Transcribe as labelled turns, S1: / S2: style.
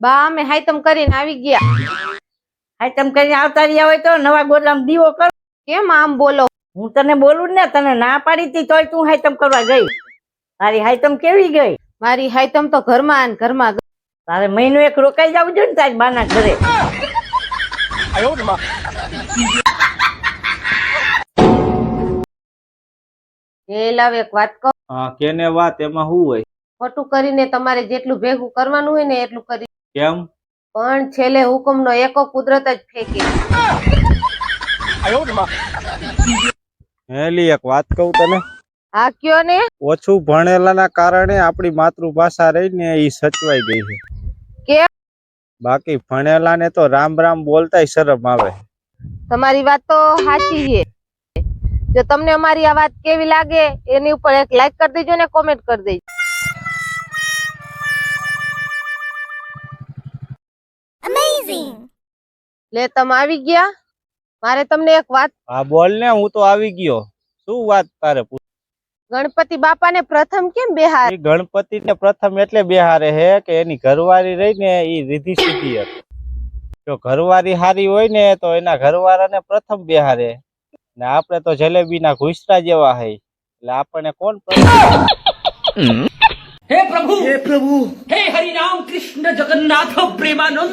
S1: બા, અમે હાઈતમ કરીને આવી ગયા.
S2: હાઈતમ કરીને આવતા રહ્યા હોય તો નવા ગોદડામાં દીવો કરો.
S1: કેમ આમ બોલો?
S2: હું તને બોલું ને, તને ના પાડી હતી તોય તું હાઈતમ કરવા ગઈ. તારી હાઈટમ કેવી ગઈ?
S1: મારી હાઈતમ તો ઘરમાં ને ઘરમાં
S2: તારે મહિનો એક રોકાઈ જવું જોઈએ ને તારી બાના ઘરે.
S1: એ લાવ એક વાત કહું.
S3: કેને વાત એમાં શું હોય?
S1: ખોટું કરીને તમારે જેટલું ભેગું કરવાનું હોય ને એટલું કરી
S3: કેમ?
S1: પણ છેલ્લે હુકમનો એકો કુદરત જ ફેંકી.
S3: હેલી એક વાત કહું તને?
S1: હા કયો ને?
S3: ઓછું ભણેલાના કારણે આપણી માતૃભાષા રહી ને એ સચવાઈ ગઈ છે.
S1: બાકી
S3: બાકી ભણેલાને તો રામ રામ બોલતાય શરમ આવે.
S1: તમારી વાત તો સાચી છે. જો તમને અમારી આ વાત કેવી લાગે એની ઉપર એક લાઈક કરી દેજો ને કોમેન્ટ કરી દેજો. લે તમે આવી ગયા? મારે તમને એક વાત
S3: હા બોલ ને હું તો આવી ગયો. શું વાત તારે પૂછ-
S1: ગણપતિ બાપાને પ્રથમ કેમ બેહારે?
S3: ગણપતિ ને પ્રથમ એટલે બેહારે હે કે એની ઘરવાળી રહી ને એ રીધી સીધી હતી. જો ઘરવાળી હારી હોય ને તો એના ઘરવાળાને પ્રથમ બેહારે. ને આપણે તો જલેબીના ઘૂસરા જેવા હઈ. એટલે આપણને કોણ
S4: હે પ્રભુ! હે પ્રભુ! હે હરિ રામ કૃષ્ણ જગન્નાથ પ્રેમાનંદ!